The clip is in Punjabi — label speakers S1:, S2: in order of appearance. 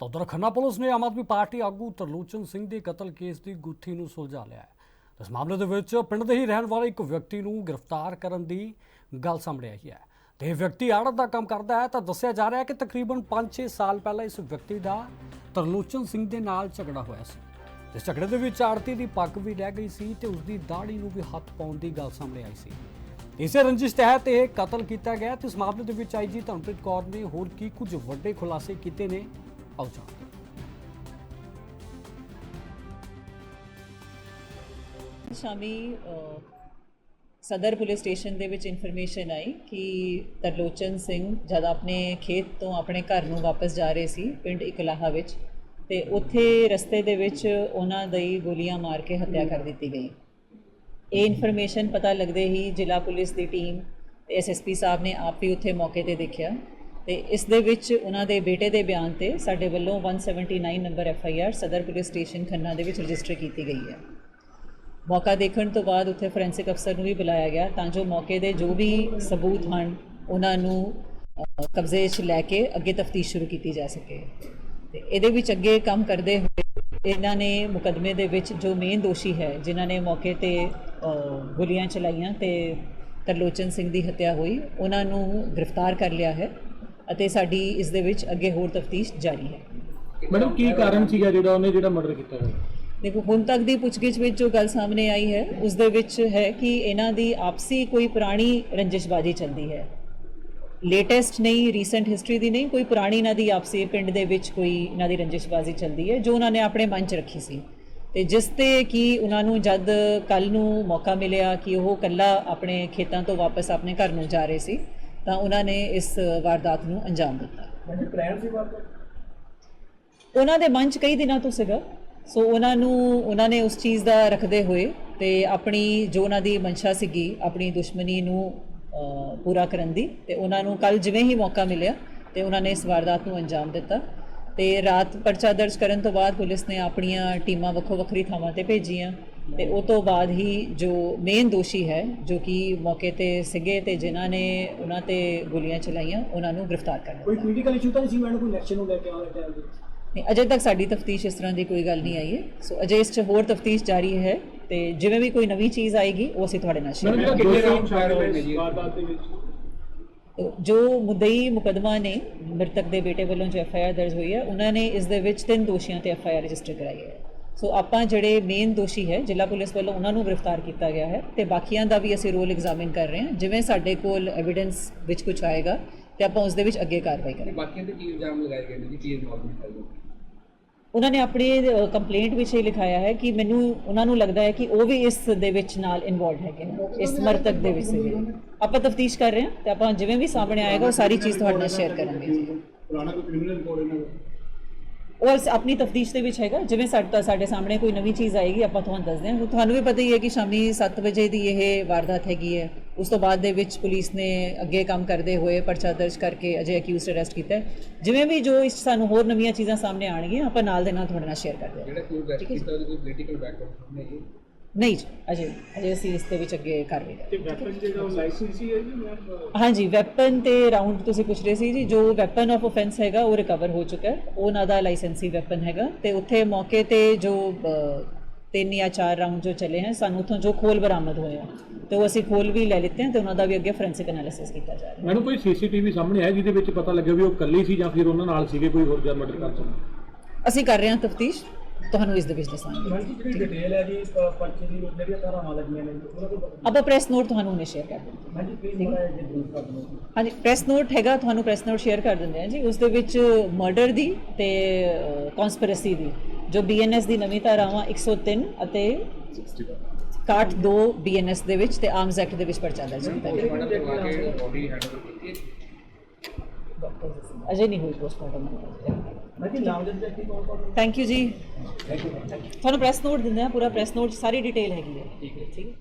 S1: ਤਾਂ ਉਧਰ ਖੰਨਾ ਪੁਲਿਸ ਨੇ ਆਮ ਆਦਮੀ ਪਾਰਟੀ ਆਗੂ ਤਰਲੋਚਨ ਸਿੰਘ ਦੇ ਕਤਲ ਕੇਸ ਦੀ ਗੁੱਥੀ ਨੂੰ ਸੁਲਝਾ ਲਿਆ ਹੈ। ਇਸ ਮਾਮਲੇ ਦੇ ਵਿੱਚ ਪਿੰਡ ਦੇ ਹੀ ਰਹਿਣ ਵਾਲੇ ਇੱਕ ਵਿਅਕਤੀ ਨੂੰ ਗ੍ਰਿਫਤਾਰ ਕਰਨ ਦੀ ਗੱਲ ਸਾਹਮਣੇ ਆਈ ਹੈ। ਤੇ ਇਹ ਵਿਅਕਤੀ ਆੜਤ ਦਾ ਕੰਮ ਕਰਦਾ ਹੈ ਤਾਂ ਦੱਸਿਆ ਜਾ ਰਿਹਾ ਹੈ ਕਿ ਤਕਰੀਬਨ 5-6 ਸਾਲ ਪਹਿਲਾਂ ਇਸ ਵਿਅਕਤੀ ਦਾ ਤਰਲੋਚਨ ਸਿੰਘ ਦੇ ਨਾਲ ਝਗੜਾ ਹੋਇਆ ਸੀ। ਇਸ ਝਗੜੇ ਦੇ ਵਿੱਚ ਆੜਤੀ ਦੀ ਪੱਗ ਵੀ ਰਹਿ ਗਈ ਸੀ ਤੇ ਉਸ ਦੀ ਦਾੜੀ ਨੂੰ ਵੀ ਹੱਥ ਪਾਉਣ ਦੀ ਗੱਲ ਸਾਹਮਣੇ ਆਈ ਸੀ। ਇਸੇ ਰੰਜਿਸ਼ ਤਹਿਤ ਇਹ ਕਤਲ ਕੀਤਾ ਗਿਆ ਤੇ ਇਸ ਮਾਮਲੇ ਦੇ ਵਿੱਚ ਆਈਜੀ ਧਰਮਪ੍ਰੀਤ ਕੌਰ ਨੇ ਹੋਰ ਕੀ ਕੁਝ ਵੱਡੇ ਖੁਲਾਸੇ ਕੀਤੇ ਨੇ ਆਓ ਜਾਣਦੇ
S2: ਸ਼ਾਮੀ ਸਦਰ ਪੁਲਿਸ ਸਟੇਸ਼ਨ ਦੇ ਵਿੱਚ ਇਨਫੋਰਮੇਸ਼ਨ ਆਈ ਕਿ ਤਰਲੋਚਨ ਸਿੰਘ ਜਦ ਆਪਣੇ ਖੇਤ ਤੋਂ ਆਪਣੇ ਘਰ ਨੂੰ ਵਾਪਸ ਜਾ ਰਹੇ ਸੀ, ਪਿੰਡ ਇਕਲਾਹਾ ਵਿੱਚ, ਤੇ ਉੱਥੇ ਰਸਤੇ ਦੇ ਵਿੱਚ ਉਹਨਾਂ ਦੀ ਗੋਲੀਆਂ ਮਾਰ ਕੇ ਹੱਤਿਆ ਕਰ ਦਿੱਤੀ ਗਈ। ਇਹ ਇਨਫੋਰਮੇਸ਼ਨ ਪਤਾ ਲੱਗਦੇ ਹੀ ਜ਼ਿਲ੍ਹਾ ਪੁਲਿਸ ਦੀ ਟੀਮ ਐਸਐਸਪੀ ਸਾਹਿਬ ਨੇ ਆਪ ਵੀ ਉੱਥੇ ਮੌਕੇ ਤੇ ਦੇਖਿਆ। ਤੇ ਇਸ ਦੇ ਵਿੱਚ ਉਹਨਾਂ ਦੇ ਬੇਟੇ ਦੇ ਬਿਆਨ ਤੇ ਸਾਡੇ ਵੱਲੋਂ 179 number F I R Sadar police station Khanna ਦੇ ਵਿੱਚ ਰਜਿਸਟਰ ਕੀਤੀ ਗਈ ਹੈ। ਮੌਕਾ ਦੇਖਣ ਤੋਂ ਬਾਅਦ ਉੱਥੇ ਫੋਰੈਂਸਿਕ ਅਫਸਰ ਨੂੰ ਵੀ ਬੁਲਾਇਆ ਗਿਆ ਤਾਂ ਜੋ ਮੌਕੇ ਦੇ ਜੋ ਵੀ ਸਬੂਤ ਹਨ, ਉਹਨਾਂ ਨੂੰ ਕਬਜ਼ੇ 'ਚ ਲੈ ਕੇ ਅੱਗੇ ਤਫਤੀਸ਼ ਸ਼ੁਰੂ ਕੀਤੀ ਜਾ ਸਕੇ। ਤੇ ਇਹਦੇ ਵਿੱਚ ਅੱਗੇ ਕੰਮ ਕਰਦੇ ਹੋਏ ਇਹਨਾਂ ਨੇ ਮੁਕਦਮੇ ਦੇ ਵਿੱਚ ਜੋ ਮੇਨ ਦੋਸ਼ੀ ਹੈ, ਜਿਨ੍ਹਾਂ ਨੇ ਮੌਕੇ ਤੇ ਗੋਲੀਆਂ ਚਲਾਈਆਂ ਤੇ ਤਰਲੋਚਨ ਸਿੰਘ ਦੀ ਹੱਤਿਆ ਹੋਈ, ਉਹਨਾਂ ਨੂੰ ਗ੍ਰਿਫਤਾਰ ਕਰ ਲਿਆ ਹੈ। ਅਤੇ ਸਾਡੀ ਇਸ ਦੇ ਵਿੱਚ ਅੱਗੇ ਹੋਰ ਤਫਤੀਸ਼ ਜਾਰੀ ਹੈ।
S3: ਮੈਡਮ ਕੀ ਕਾਰਨ ਸੀਗਾ ਜਿਹੜਾ ਉਹਨੇ ਜਿਹੜਾ ਮਰਡਰ ਕੀਤਾ ਹੋਇਆ?
S2: ਦੇਖੋ ਹੁਣ ਤੱਕ ਦੀ ਪੁੱਛਗਿੱਛ ਵਿੱਚ ਜੋ ਗੱਲ ਸਾਹਮਣੇ ਆਈ ਹੈ ਉਸ ਦੇ ਵਿੱਚ ਹੈ ਕਿ ਇਹਨਾਂ ਦੀ ਆਪਸੀ ਕੋਈ ਪੁਰਾਣੀ ਰੰਜਿਸ਼ਬਾਜੀ ਚੱਲਦੀ ਹੈ। ਲੇਟੈਸਟ ਨਹੀਂ ਰੀਸੈਂਟ ਹਿਸਟਰੀ ਦੀ ਨਹੀਂ ਕੋਈ ਪੁਰਾਣੀ ਇਹਨਾਂ ਦੀ ਆਪਸੀ ਪਿੰਡ ਦੇ ਵਿੱਚ ਕੋਈ ਇਹਨਾਂ ਦੀ ਰੰਜਿਸ਼ਬਾਜੀ ਚੱਲਦੀ ਹੈ ਜੋ ਉਹਨਾਂ ਨੇ ਆਪਣੇ ਮਨ 'ਚ ਰੱਖੀ ਸੀ। ਤੇ ਜਿਸ ਤੇ ਕਿ ਉਹਨਾਂ ਨੂੰ ਜਦ ਕੱਲ ਨੂੰ ਮੌਕਾ ਮਿਲਿਆ ਕਿ ਉਹ ਕੱਲਾ ਆਪਣੇ ਖੇਤਾਂ ਤੋਂ ਵਾਪਸ ਆਪਣੇ ਘਰ ਨੂੰ ਜਾ ਰਹੇ ਸੀ ਤਾਂ ਉਹਨਾਂ ਨੇ ਇਸ ਵਾਰਦਾਤ ਨੂੰ ਅੰਜਾਮ ਦਿੱਤਾ। ਉਹਨਾਂ ਦੇ ਮਨ 'ਚ ਕਈ ਦਿਨਾਂ ਤੋਂ ਸੀਗਾ। ਸੋ ਉਹਨਾਂ ਨੂੰ ਉਹਨਾਂ ਨੇ ਉਸ ਚੀਜ਼ ਦਾ ਰੱਖਦੇ ਹੋਏ ਤੇ ਆਪਣੀ ਜੋ ਉਹਨਾਂ ਦੀ ਮਨਸ਼ਾ ਸੀਗੀ ਆਪਣੀ ਦੁਸ਼ਮਣੀ ਨੂੰ ਪੂਰਾ ਕਰਨ ਦੀ ਤੇ ਉਹਨਾਂ ਨੂੰ ਕੱਲ ਜਿਵੇਂ ਹੀ ਮੌਕਾ ਮਿਲਿਆ ਤੇ ਉਹਨਾਂ ਨੇ ਇਸ ਵਾਰਦਾਤ ਨੂੰ ਅੰਜਾਮ ਦਿੱਤਾ। ਤੇ ਰਾਤ ਪਰਚਾ ਦਰਜ ਕਰਨ ਤੋਂ ਬਾਅਦ ਪੁਲਿਸ ਨੇ ਆਪਣੀਆਂ ਟੀਮਾਂ ਵੱਖੋ ਵੱਖਰੀ ਥਾਵਾਂ ਤੇ ਭੇਜੀਆਂ। ਤੇ ਉਹ ਤੋਂ ਬਾਅਦ ਹੀ ਜੋ ਮੇਨ ਦੋਸ਼ੀ ਹੈ ਜੋ ਕਿ ਮੌਕੇ ਤੇ ਸੀਗੇ ਤੇ ਜਿਨ੍ਹਾਂ ਨੇ ਉਹਨਾਂ ਤੇ ਗੋਲੀਆਂ ਚਲਾਈਆਂ ਉਹਨਾਂ ਨੂੰ ਗ੍ਰਿਫਤਾਰ ਕਰ ਲਿਆ।
S3: ਕੋਈ ਪੋਲੀਟੀਕਲ ਇਸ਼ੂ ਤਾਂ ਨਹੀਂ ਸੀ ਮੈਡਮ ਕੋਈ ਇਲੈਕਸ਼ਨ ਨੂੰ ਲੈ ਕੇ ਆਉਣ ਟਾਈਮ ਦੇ ਵਿੱਚ?
S2: ਨਹੀਂ ਅਜੇ ਤੱਕ ਸਾਡੀ ਤਫਤੀਸ਼ ਇਸ ਤਰ੍ਹਾਂ ਦੀ ਕੋਈ ਗੱਲ ਨਹੀਂ ਆਈ ਹੈ। ਸੋ ਅਜੇ ਇਸ 'ਚ ਹੋਰ ਤਫਤੀਸ਼ ਜਾਰੀ ਹੈ ਤੇ ਜਿਵੇਂ ਵੀ ਕੋਈ ਨਵੀਂ ਚੀਜ਼ ਆਏਗੀ ਉਹ ਅਸੀਂ ਤੁਹਾਡੇ ਨਾਲ ਸ਼ੇਅਰ
S3: ਹੋਏ ਜੀ? ਵਾਰਦਾਤ ਦੇ ਵਿੱਚ।
S2: ਜੋ ਮੁਦਈ ਮੁਕਦਮਾ ਨੇ ਮ੍ਰਿਤਕ ਦੇ ਬੇਟੇ ਵੱਲੋਂ ਜੋ ਐਫਆਈਆਰ ਦਰਜ ਹੋਈ ਹੈ ਉਹਨਾਂ ਨੇ ਇਸ ਦੇ ਵਿੱਚ ਤਿੰਨ ਦੋਸ਼ੀਆਂ ਤੇ ਐਫਆਈਆਰ ਰਜਿਸਟਰ ਕਰਾਈ ਹੈ। ਸੋ ਆਪਾਂ ਜਿਹੜੇ ਮੇਨ ਦੋਸ਼ੀ ਹੈ ਜ਼ਿਲ੍ਹਾ ਪੁਲਿਸ ਵੱਲੋਂ ਉਹਨਾਂ ਨੂੰ ਗ੍ਰਿਫਤਾਰ ਕੀਤਾ ਗਿਆ ਹੈ ਤੇ ਬਾਕੀਆਂ ਦਾ ਵੀ ਅਸੀਂ ਰੋਲ ਐਗਜ਼ਾਮਿਨ ਕਰ ਰਹੇ ਹਾਂ ਜਿਵੇਂ ਸਾਡੇ ਕੋਲ ਐਵੀਡੈਂਸ ਵਿੱਚ ਕੁਝ ਆਏਗਾ ਤੇ ਆਪਾਂ ਉਸ ਦੇ ਵਿੱਚ ਅੱਗੇ ਕਾਰਵਾਈ ਕਰਾਂਗੇ।
S4: ਬਾਕੀਆਂ ਤੇ ਕੀ ਇਲਜ਼ਾਮ ਲਗਾਏ ਗਏ ਨੇ ਜੀ ਕੀ ਇਨਵੋਲਵਮੈਂਟ ਹੈ
S2: ਉਹਨਾਂ ਨੇ ਆਪਣੀ ਕੰਪਲੇਂਟ ਵਿੱਚ ਇਹ ਲਿਖਾਇਆ ਹੈ ਕਿ ਮੈਨੂੰ ਉਹਨਾਂ ਨੂੰ ਲੱਗਦਾ ਹੈ ਕਿ ਉਹ ਵੀ ਇਸ ਦੇ ਵਿੱਚ ਨਾਲ ਇਨਵੋਲਡ ਹੈਗੇ ਇਸ ਮਰਤਕ ਦੇ ਵਿੱਚ ਸੀਗੇ। ਆਪਾਂ ਤਫਤੀਸ਼ ਕਰ ਰਹੇ ਹਾਂ ਤੇ ਆਪਾਂ ਜਿਵੇਂ ਵੀ ਸਾਹਮਣੇ ਆਏਗਾ ਉਹ ਸਾਰੀ ਚੀਜ਼ ਤੁਹਾਡੇ ਨਾਲ ਸ਼ੇਅਰ ਕਰਾਂਗੇ। ਜੀ
S3: ਪੁਰਾਣਾ ਕੋਈ ਕ੍ਰਿਮੀਨਲ ਰਿਕਾਰਡ ਇਹਨਾਂ ਦਾ?
S2: ਉਹ ਅਸ- ਆਪਣੀ ਤਫਤੀਸ਼ ਦੇ ਵਿੱਚ ਹੈਗਾ ਜਿਵੇਂ ਸਾਡੇ ਸਾਡੇ ਸਾਹਮਣੇ ਕੋਈ ਨਵੀਂ ਚੀਜ਼ ਆਏਗੀ ਆਪਾਂ ਤੁਹਾਨੂੰ ਦੱਸਦੇ ਹਾਂ ਤੁਹਾਨੂੰ ਵੀ ਪਤਾ ਹੀ ਹੈ ਕਿ ਸ਼ਾਮੀ 7 ਵਜੇ ਦੀ ਇਹ ਵਾਰਦਾਤ ਹੈਗੀ ਹੈ। ਉਸ ਤੋਂ ਬਾਅਦ ਦੇ ਵਿੱਚ ਪੁਲਿਸ ਨੇ ਅੱਗੇ ਕੰਮ ਕਰਦੇ ਹੋਏ ਪਰਚਾ ਦਰਜ ਕਰਕੇ ਅਜੇ ਅਕਿਊਜ਼ਡ ਅਰੈਸਟ ਕੀਤਾ ਹੈ। ਜਿਵੇਂ ਵੀ ਜੋ ਇਸ ਸਾਨੂੰ ਹੋਰ ਨਵੀਆਂ ਚੀਜ਼ਾਂ ਸਾਹਮਣੇ ਆਣਗੀਆਂ ਆਪਾਂ ਨਾਲ ਦੇ ਨਾਲ ਤੁਹਾਡੇ ਨਾਲ ਸ਼ੇਅਰ ਕਰਦੇ ਹਾਂ।
S4: ਜਿਹੜਾ ਅਰੈਸਟ ਕੀਤਾ ਉਹਦੀ ਕੋਈ ਪੋਲੀਟੀਕਲ ਬੈਕਗ੍ਰਾਉਂਡ ਨਹੀਂ ਹੈ।
S2: ਨਹੀਂ ਜੀ ਅਜੇ ਅਜੇ ਅਸੀਂ ਇਸ ਦੇ ਵਿੱਚ ਅੱਗੇ ਕਰ ਰਹੇ ਹਾਂ।
S3: ਤੇ ਵੈਪਨ ਜਿਹੜਾ ਉਹ ਲਾਇਸੈਂਸ ਹੀ ਹੈ ਜੀ ਮੈਮ
S2: ਹਾਂਜੀ ਵੈਪਨ ਤੇ ਰਾਉਂਡ ਤੁਸੀਂ ਪੁੱਛ ਰਹੇ ਸੀ ਜੀ ਜੋ ਵੈਪਨ ਆਫ ਆਫੈਂਸ ਹੈਗਾ ਉਹ ਰਿਕਵਰ ਹੋ ਚੁੱਕਾ ਹੈ। ਉਹ ਉਹਨਾਂ ਦਾ ਲਾਇਸੈਂਸੀ ਵੈਪਨ ਹੈਗਾ ਤੇ ਉੱਥੇ ਮੌਕੇ ਤੇ ਜੋ ਤਿੰਨ ਜਾਂ ਚਾਰ ਰਾਉਂਡ ਜੋ ਚੱਲੇ ਹਨ ਸਾਨੂੰ ਉੱਥੋਂ ਜੋ ਖੋਲ ਬਰਾਮਦ ਹੋਇਆ ਤੇ ਉਹ ਅਸੀਂ ਖੋਲ ਵੀ ਲੈ ਲਿੱਤੇ ਹਨ ਤੇ ਉਹਨਾਂ ਦਾ ਵੀ ਅੱਗੇ ਫੋਰੈਂਸਿਕ ਐਨਾਲਿਸਿਸ ਕੀਤਾ ਜਾ ਰਿਹਾ ਹੈ।
S3: ਮੈਨੂੰ ਕੋਈ ਸੀਸੀਟੀਵੀ ਸਾਹਮਣੇ ਹੈ ਜਿਹਦੇ ਵਿੱਚ ਪਤਾ ਲੱਗਿਆ ਵੀ ਉਹ ਇਕੱਲੀ ਸੀ ਜਾਂ ਫਿਰ ਉਹਨਾਂ ਨਾਲ ਸੀਗੇ ਕੋਈ ਹੋਰ ਜਾਂ ਮਰਡਰ ਕਰ ਸਕਦਾ
S2: ਅਸੀਂ ਕਰ ਰਹੇ ਹਾਂ ਤਫਤੀਸ਼। ਤੁਹਾਨੂੰ ਇਸ ਦੇ ਵਿੱਚ ਦੱਸਾਂਗੇ।
S3: ਜਿਹੜੀ ਡਿਟੇਲ ਹੈ ਜੀ ਪਰਚੇ ਦੀ ਜਿਹੜੀਆਂ ਧਾਰਾਵਾਂ ਲੱਗੀਆਂ ਨੇ ਉਹਨਾਂ ਤੋਂ
S2: ਆਪਾਂ ਪ੍ਰੈਸ ਨੋਟ ਤੁਹਾਨੂੰ ਹੁਣੇ ਸ਼ੇਅਰ ਕਰ ਦਿੰਦੇ ਹਾਂ।
S3: ਹਾਂਜੀ ਪਲੀਜ਼
S2: ਹਾਂਜੀ ਪ੍ਰੈਸ ਨੋਟ ਹੈਗਾ ਤੁਹਾਨੂੰ ਪ੍ਰੈਸ ਨੋਟ ਸ਼ੇਅਰ ਕਰ ਦਿੰਦੇ ਹਾਂ ਜੀ। ਉਸ ਦੇ ਵਿੱਚ ਮਰਡਰ ਦੀ ਤੇ ਕਨਸਪੀਰੇਸੀ ਦੀ ਜੋ ਬੀਐਨਐਸ ਦੀ ਨਵੀਂ ਧਾਰਾਵਾਂ 103 ਅਤੇ 62 ਬੀਐਨਐਸ ਦੇ ਵਿੱਚ ਤੇ ਆਰਮਸ ਐਕਟ ਦੇ ਵਿੱਚ ਪਰਚਾ ਦਰਜ ਕੀਤਾ ਗਿਆ। ਅਜੇ ਨਹੀਂ ਹੋਈ ਪੋਸਟਮਾਰਟਮ ਥੈਂਕ ਯੂ ਜੀ। ਤੁਹਾਨੂੰ ਪ੍ਰੈਸ ਨੋਟ ਦਿੰਦੇ ਹਾਂ ਪੂਰਾ ਪ੍ਰੈਸ ਨੋਟ ਸਾਰੀ ਡਿਟੇਲ ਹੈਗੀ ਹੈ। ਠੀਕ ਹੈ।